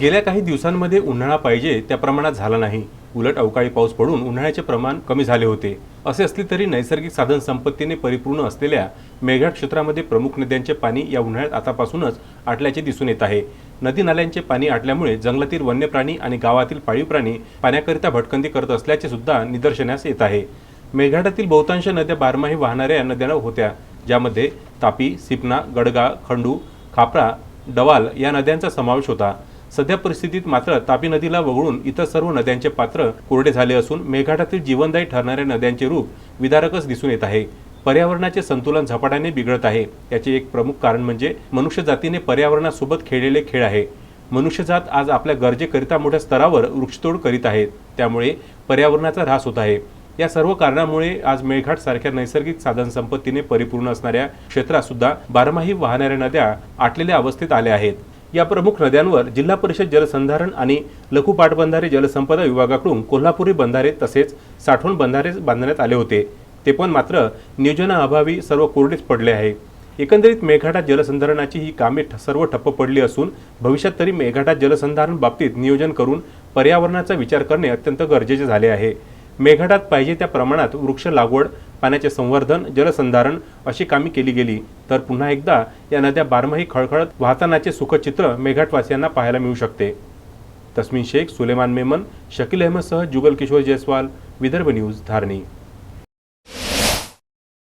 गेल्या काही दिवसांमध्ये उन्हाळा पाहिजे त्या प्रमाणात झाला नाही. उलट अवकाळी पाऊस पडून उन्हाळ्याचे प्रमाण कमी झाले होते. असे असले तरी नैसर्गिक साधन संपत्तीने परिपूर्ण असलेल्या मेघाट क्षेत्रामध्ये प्रमुख नद्यांचे पाणी या उन्हाळ्यात आतापासूनच आटल्याचे दिसून येत आहे. नदी नाल्यांचे पाणी आटल्यामुळे जंगलातील वन्य प्राणी आणि गावातील पाळीव प्राणी पाण्याकरिता भटकंती करत असल्याचे सुद्धा निदर्शनास येत आहे. मेघाटातील बहुतांश नद्या बारमाही वाहणाऱ्या नद्या होत्या ज्यामध्ये तापी सिपना गडगा खंडू खापरा डवाल या नद्यांचा समावेश होता. सध्या परिस्थितीत मात्र तापी नदीला वगळून इतर सर्व नद्यांचे पात्र कोरडे झाले असून मेळघाटातील जीवनदायी ठरणाऱ्या नद्यांचे रूप विदारकच दिसून येत आहे. पर्यावरणाचे संतुलन झपाट्याने बिघडत आहे. याचे एक प्रमुख कारण म्हणजे मनुष्यजातीने पर्यावरणासोबत खेळलेले खेळ आहे. मनुष्यजात आज आपल्या गरजेकरिता मोठ्या स्तरावर वृक्षतोड करीत आहेत. त्यामुळे पर्यावरणाचा ऱ्हास होत आहे. या सर्व कारणामुळे आज मेळघाट सारख्या नैसर्गिक साधनसंपत्तीने परिपूर्ण असणाऱ्या क्षेत्रात सुद्धा बारमाही वाहणाऱ्या नद्या आटलेल्या अवस्थेत आल्या आहेत. या प्रमुख नद्यांवर जिल्हा परिषद जलसंधारण आणि लघु पाटबंधारे जलसंपदा विभागाकडून कोल्हापुरी बंधारे तसेच साठवण बंधारे बांधण्यात आले होते. ते पण मात्र नियोजनाअभावी सर्व कोरडेच पडले आहे. एकंदरीत मेघाटात जलसंधारणाची ही कामे ठ- सर्व ठप्प पडली असून भविष्यात तरी मेघाटात जलसंधारण बाबतीत नियोजन करून पर्यावरणाचा विचार करणे अत्यंत गरजेचे झाले आहे. मेघाटात पाहिजे त्या प्रमाणात वृक्ष लागवड पाण्याचे संवर्धन जलसंधारण अशी कामे केली गेली. तर पुन्हा एकदा या नद्या बारमाही खळखळत वाहतानाचे सुखचित्र मेघाटवासियांना पाहायला मिळू शकते. तस्मिन शेख सुलेमान मेमन शकील अहमदसह जुगल किशोर जयस्वाल विदर्भ न्यूज धारणी.